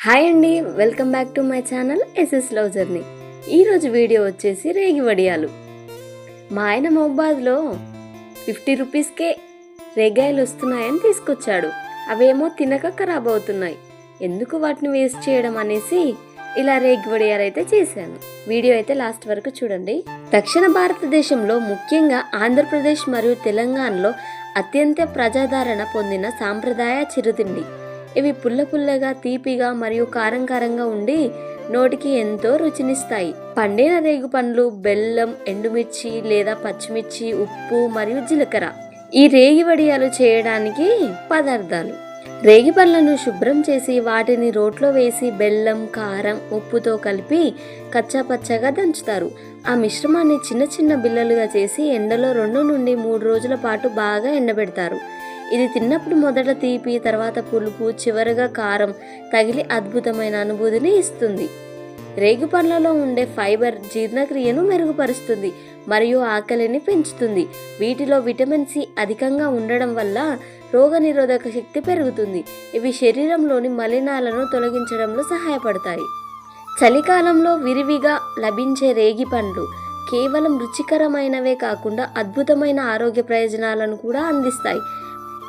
Hi అండి welcome back to my channel SS love journey ఈరోజు video వచ్చేసి రేగి వడియాలు. మా ఆయన మహబాద్లో ఫిఫ్టీ రూపీస్కే రేగాయలు వస్తున్నాయని తీసుకొచ్చాడు. అవేమో తినక ఖరాబ్ అవుతున్నాయి. ఎందుకు వాటిని వేస్ట్ చేయడం అనేసి ఇలా రేగి వడియాలు అయితే చేశాను. వీడియో అయితే లాస్ట్ వరకు చూడండి. దక్షిణ భారతదేశంలో ముఖ్యంగా ఆంధ్రప్రదేశ్ మరియు తెలంగాణలో అత్యంత ప్రజాదరణ పొందిన సాంప్రదాయ చిరుతిండి. ఇవి పుల్ల పుల్లగా తీపిగా మరియు కారం కారంగా ఉండి నోటికి ఎంతో రుచినిస్తాయి. పండిన రేగు పండ్లు బెల్లం ఎండుమిర్చి లేదా పచ్చిమిర్చి ఉప్పు మరియు జీలకర్ర. ఈ రేగి వడియాలు చేయడానికి పదార్థాలు. రేగి పండ్లను శుభ్రం చేసి వాటిని రోట్లో వేసి బెల్లం కారం ఉప్పుతో కలిపి కచ్చా పచ్చగా దంచుతారు. ఆ మిశ్రమాన్ని చిన్న చిన్న బిల్లలుగా చేసి ఎండలో రెండు నుండి మూడు రోజుల పాటు బాగా ఎండబెడతారు. ఇది తిన్నప్పుడు మొదట తీపి తర్వాత పులుపు చివరగా కారం తగిలి అద్భుతమైన అనుభూతిని ఇస్తుంది. రేగు పండ్లలో ఉండే ఫైబర్ జీర్ణక్రియను మెరుగుపరుస్తుంది మరియు ఆకలిని పెంచుతుంది. వీటిలో విటమిన్ సి అధికంగా ఉండడం వల్ల రోగనిరోధక శక్తి పెరుగుతుంది. ఇవి శరీరంలోని మలినాలను తొలగించడంలో సహాయపడతాయి. చలికాలంలో విరివిగా లభించే రేగి పండ్లు కేవలం రుచికరమైనవే కాకుండా అద్భుతమైన ఆరోగ్య ప్రయోజనాలను కూడా అందిస్తాయి.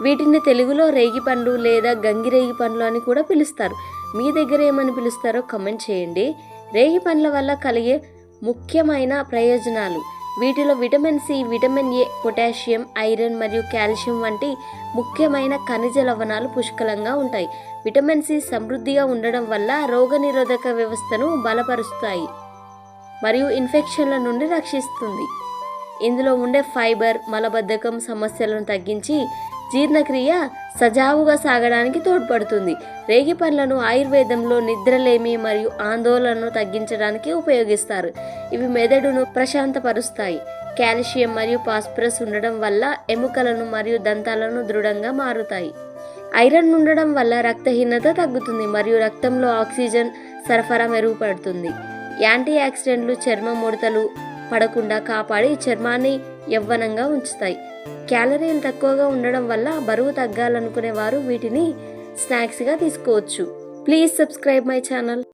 వీటిని తెలుగులో రేగి పండ్లు లేదా గంగిరేగి పండ్లు అని కూడా పిలుస్తారు. మీ దగ్గర ఏమని పిలుస్తారో కమెంట్ చేయండి. రేగి పండ్ల వల్ల కలిగే ముఖ్యమైన ప్రయోజనాలు. వీటిలో vitamin C vitamin A potassium iron మరియు కాల్షియం వంటి ముఖ్యమైన ఖనిజ లవణాలు పుష్కలంగా ఉంటాయి. విటమిన్ సి సమృద్ధిగా ఉండడం వల్ల రోగనిరోధక వ్యవస్థను బలపరుస్తాయి మరియు ఇన్ఫెక్షన్ల నుండి రక్షిస్తుంది. ఇందులో ఉండే ఫైబర్ మలబద్ధకం సమస్యలను తగ్గించి జీర్ణక్రియ సజావుగా సాగడానికి తోడ్పడుతుంది. రేగి పండ్లను ఆయుర్వేదంలో నిద్రలేమి మరియు ఆందోళనను తగ్గించడానికి ఉపయోగిస్తారు. ఇవి మెదడును ప్రశాంతపరుస్తాయి. కాల్షియం మరియు పాస్పరస్ ఉండడం వల్ల ఎముకలను మరియు దంతాలను దృఢంగా మారుతాయి. ఐరన్ ఉండడం వల్ల రక్తహీనత తగ్గుతుంది మరియు రక్తంలో ఆక్సిజన్ సరఫరా మెరుగుపడుతుంది. యాంటీ ఆక్సిడెంట్లు చర్మ ముడతలు పడకుండా కాపాడి చర్మాన్ని యవ్వనంగా ఉంచుతాయి. క్యాలరీలు తక్కువగా ఉండడం వల్ల బరువు తగ్గాలనుకునే వారు వీటిని స్నాక్స్గా తీసుకోవచ్చు. Please subscribe my channel.